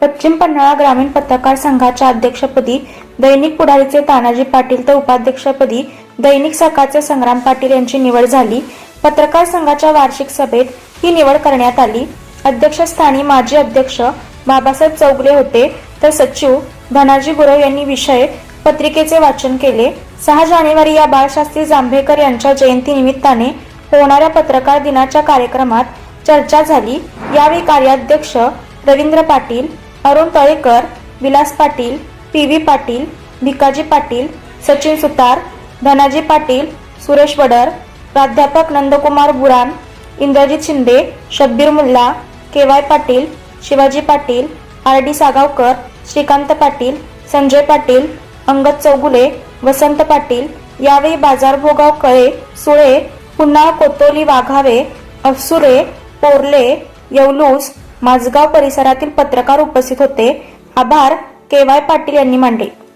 पश्चिम पन्हाळा ग्रामीण पत्रकार संघाच्या अध्यक्षपदी दैनिक पुढारीचे तानाजी पाटील तर उपाध्यक्षपदी दैनिक सकाळचे संग्राम पाटील यांची निवड झाली. पत्रकार संघाच्या वार्षिक सभेत ही निवड करण्यात आली. अध्यक्षस्थानी माजी अध्यक्ष बाबासाहेब चौगले होते. तर सचिव धनाजी गुरव यांनी विषय पत्रिकेचे वाचन केले. सहा जानेवारी या बाळशास्त्री जांभेकर यांच्या जयंती निमित्ताने होणाऱ्या पत्रकार दिनाच्या कार्यक्रमात चर्चा झाली. यावेळी कार्याध्यक्ष रवींद्र पाटील अरुण तळेकर विलास पाटील पी व्ही पाटील भिकाजी पाटील सचिन सुतार धनाजी पाटील सुरेश वडर प्राध्यापक Nandkumar Buran Indrajit Shinde Shabbir Mulla K Y Patil Shivaji Patil R D Sagavkar Shrikant Patil Sanjay Patil Angad Chougule Vasant Patil यावेळी बाजारभोगाव कळे सुळे पुन्हा कोतोली वाघावे अफसुरे पोरले येवलूस माझगाव परिसरातील पत्रकार उपस्थित होते. आभार. के वाय पाटील यांनी मांडले.